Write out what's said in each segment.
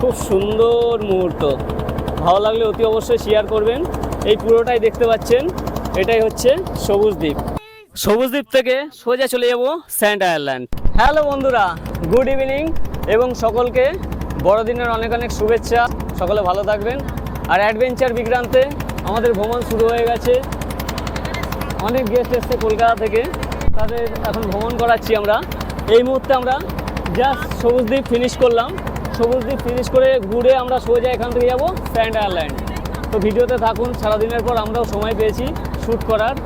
খুব সুন্দর মুহূর্ত। ভালো লাগলে অতি অবশ্যই শেয়ার করবেন। এই পুরোটাই দেখতে পাচ্ছেন। এটাই হচ্ছে সবুজ দ্বীপ। সবুজ দ্বীপ থেকে সোজা চলে যাব স্যান্ট আয়ারল্যান্ড। হ্যালো বন্ধুরা, গুড ইভিনিং এবং সকলকে বড়দিনের অনেক অনেক শুভেচ্ছা। সকলে ভালো থাকবেন। আর অ্যাডভেঞ্চার বিক্রান্তে আমাদের ভ্রমণ শুরু হয়ে গেছে। অনেক গেস্ট এসছে কলকাতা থেকে। তাদের এখন ভ্রমণ করাচ্ছি আমরা। এই মুহূর্তে আমরা জাস্ট সবুজ দ্বীপ ফিনিশ করলাম। সবুজ দ্বীপ ফিনিশ করে ঘুরে আমরা সোজা এখান থেকে যাব স্যান্ড আয়ারল্যান্ড। তো ভিডিওতে থাকুন, সারাদিনের পর আমরাও সময় পেয়েছি শ্যুট করার।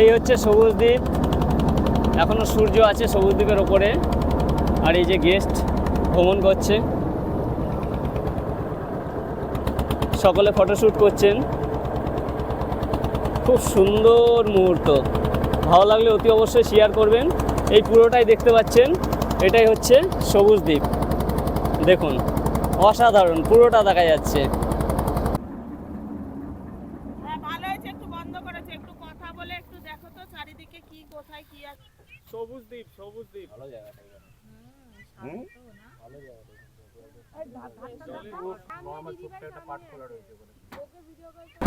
এই হচ্ছে সবুজ দ্বীপ। এখনও সূর্য আছে সবুজ দ্বীপের ওপরে। আর এই যে গেস্ট ভ্রমণ করছে। সকলে ফটোশ্যুট করছেন। খুব সুন্দর মুহূর্ত। ভালো লাগলে অতি অবশ্যই শেয়ার করবেন। এই পুরোটাই দেখতে পাচ্ছেন এটাই হচ্ছে সবুজ দ্বীপ। দেখুন অসাধারণ পুরোটা দেখা যাচ্ছে। হ্যাঁ ভালো হয়েছে একটু বন্ধ করেছে একটু কথা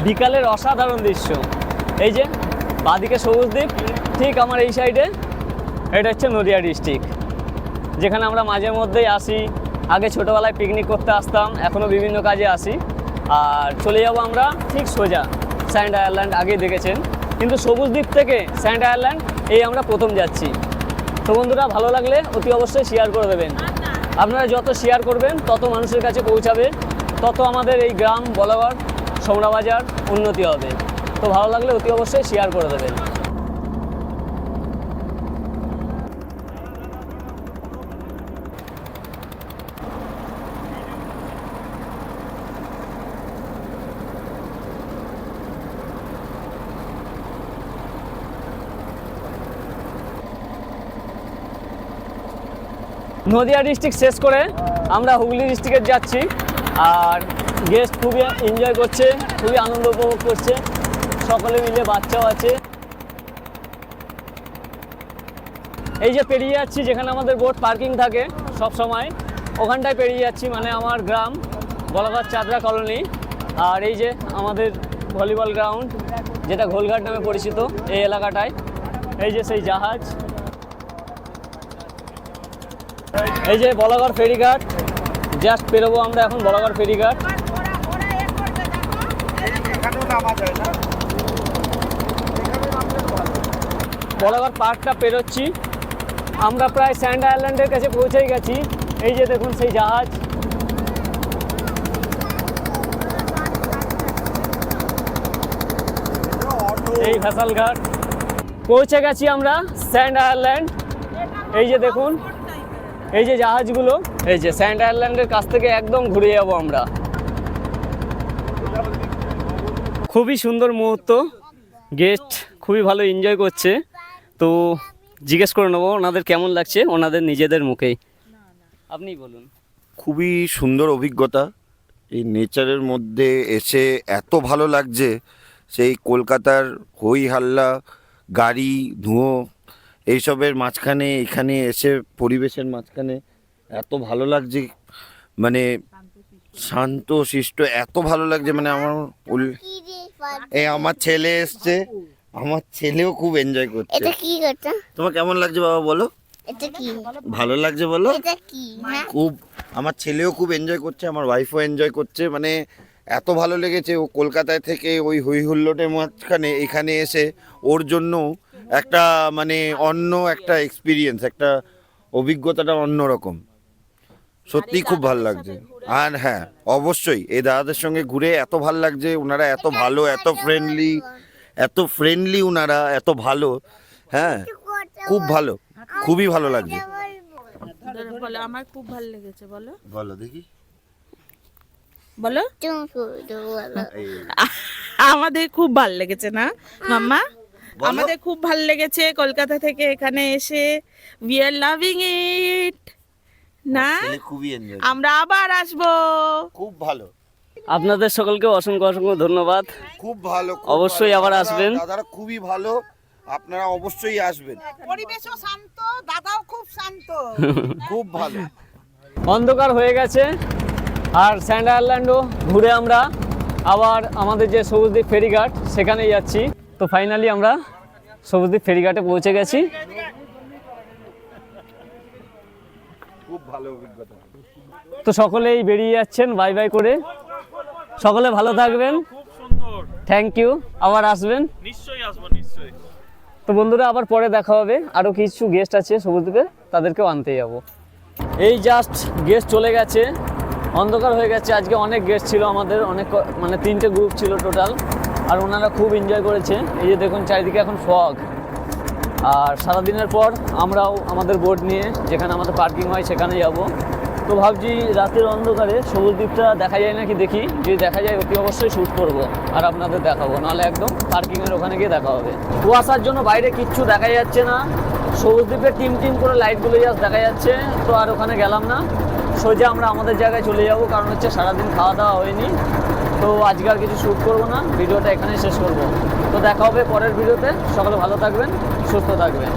বিকালের অসাধারণ দৃশ্য। এই যে, বাদিকে সবুজ দ্বীপ, ঠিক আমার এই সাইডে, এটা হচ্ছে নদিয়া ডিস্ট্রিক্ট। যেখানে আমরা মাঝে মধ্যেই আসি, আগে ছোটোবেলায় পিকনিক করতে আসতাম এখনও বিভিন্ন কাজে আসি। আর চলে যাব আমরা ঠিক সোজা, স্যান্ড আয়ারল্যান্ড, আগেই দেখেছেন। কিন্তু সবুজ দ্বীপ থেকে স্যান্ড আয়ারল্যান্ড, এই আমরা প্রথম যাচ্ছি। তো বন্ধুরা, ভালো লাগলে অতি অবশ্যই শেয়ার করে দেবেন। আপনারা যত শেয়ার করবেন, তত মানুষের কাছে পৌঁছাবে, তত আমাদের এই গ্রাম, বলাগড় সমরাবাজার উন্নতি হবে। তো ভালো লাগলে অতি অবশ্যই শেয়ার করে দেবেন। নদিয়া ডিস্ট্রিক্ট শেষ করে আমরা হুগলি ডিস্ট্রিক্টে যাচ্ছি। আর গেস্ট খুবই এনজয় করছে, খুবই আনন্দ উপভোগ করছে। সকলে মিলে বাচ্চাও আছে। এই যে পেরিয়ে যাচ্ছি, যেখানে আমাদের বোট পার্কিং থাকে সব সময়, ওখানটায় পেরিয়ে যাচ্ছি মানে আমার গ্রাম, বলাঘাট চাদরা কলোনি আর এই যে আমাদের ভলিবল গ্রাউন্ড যেটা ঘোলঘাট নামে পরিচিত, এই এলাকাটায়। এই যে সেই জাহাজ এই যে বলাগড় ফেরিঘাট। জাস্ট পেরোবো আমরা এখন বলাগড় ফেরিঘাট। বলাগড় পার্কটা পেরোচ্ছি। আমরা প্রায় স্যান্ড আইল্যান্ডের কাছে পৌঁছেই গেছি। এই যে দেখুন সেই জাহাজ। এই ভেসাল ঘাট। পৌঁছে গেছি আমরা স্যান্ড আয়ারল্যান্ড। এই যে দেখুন। এই যে জাহাজগুলো, এই যে স্যান্ড আয়ারল্যান্ডের কাছ থেকে একদম ঘুরে যাব আমরা। খুবই সুন্দর মুহূর্ত। গেস্ট খুবই ভালো এনজয় করছে। তো জিজ্ঞেস করে নেব, ওনাদের কেমন লাগছে? ওনাদের নিজেদের মুখেই। আপনি বলুন। খুবই সুন্দর অভিজ্ঞতা। এই নেচারের মধ্যে এসে এত ভালো লাগছে। সেই কলকাতার হই হাল্লা, গাড়ি, ধুঁয়ো এইসবের মাঝখানে এখানে এসে পরিবেশের মাঝখানে এত ভালো লাগছে মানে শান্ত শিষ্ট এত ভালো লাগছে মানে আমার এই আমার ছেলে এসছে। আমার ছেলেও খুব এনজয় করছে। এটা কি করছ তোমার কেমন লাগছে বাবা বলো? এটা কি? ভালো লাগছে বলো? এটা কি? হ্যাঁ? খুব আমার ছেলেও খুব এনজয় করছে আমার ওয়াইফও এনজয় করছে মানে এত ভালো লেগেছে ও কলকাতায় থেকে ওই হই হুল্লোটের মাঝখানে এখানে এসে ওর জন্য একটা মানে অন্য একটা এক্সপিরিয়েন্স একটা অভিজ্ঞতাটা অন্যরকম। সত্যি খুব ভালো লাগছে। আর হ্যাঁ অবশ্যই এই দাদাদের সঙ্গে ঘুরে এত ভালো লাগছে ওনারা এত ভালো এত ফ্রেন্ডলি এত ফ্রেন্ডলি ওনারা এত ভালো হ্যাঁ খুব ভালো খুবই ভালো লাগছে। বলো আমার খুব ভালো লেগেছে বলো। বলো দেখি। বলো। আমাদের খুব ভালো লেগেছে না মাম্মা? আমাদের খুব ভালো লেগেছে কলকাতা থেকে এখানে এসে। উই আর লাভিং ইট না? খুবই এনজয় আমরা আবার আসব। খুব ভালো। আপনাদের সকলকে অসংখ্য অসংখ্য ধন্যবাদ। খুব ভালো অবশ্যই আবার আসবেন। দাদারা খুবই ভালো। আপনারা অবশ্যই আসবেন। পরিবেশও শান্ত দাদাও খুব শান্ত। খুব ভালো। অন্ধকার হয়ে গেছে। আর স্যান্ড আয়ারল্যান্ডও ঘুরে আমরা আবার আমাদের যে সবুজদ্বীপ ফেরিঘাট সেখানে যাচ্ছি। তো ফাইনালি আমরা সবুজদ্বীপ ফেরিঘাটে পৌঁছে গেছি। খুব ভালো অভিজ্ঞতা। তো সকলেই বেরিয়ে যাচ্ছেন বাই বাই করে। সকলে ভালো থাকবেন। থ্যাংক ইউ আবার আসবেন। নিশ্চয়ই আসব নিশ্চয়ই। তো বন্ধুরা আবার পরে দেখা হবে। আরও কিছু গেস্ট আছে সবুজদ্বীপে তাদেরকেও আনতে যাব। এই জাস্ট গেস্ট চলে গেছে। অন্ধকার হয়ে গেছে। আজকে অনেক গেস্ট ছিল আমাদের অনেক ক- মানে তিনটে গ্রুপ ছিল টোটাল আর ওনারা খুব এনজয় করেছে এই যে দেখুন চারিদিকে এখন ফগ আর সারাদিনের পর আমরাও আমাদের বোট নিয়ে যেখানে আমাদের পার্কিং হয় সেখানে যাব। তো ভাবছি রাতের অন্ধকারে সবুজ দ্বীপটা দেখা যায় নাকি দেখি? যদি দেখা যায় অতি অবশ্যই শ্যুট করব আর আপনাদের দেখাবো। নাহলে একদম পার্কিংয়ের ওখানে গিয়ে দেখা হবে। কুয়াশার জন্য বাইরে কিচ্ছু দেখা যাচ্ছে না। সবুজ দ্বীপের টিম টিম করে লাইটগুলো জাস্ট দেখা যাচ্ছে। তো আর ওখানে গেলাম না। সোজা আমরা আমাদের জায়গায় চলে যাব। কারণ হচ্ছে সারাদিন খাওয়া দাওয়া হয়নি। তো আজকে আর কিছু শ্যুট করব না, ভিডিওটা এখানেই শেষ করব। তো দেখা হবে পরের ভিডিওতে। সকলে ভালো থাকবেন, সুস্থ থাকবেন।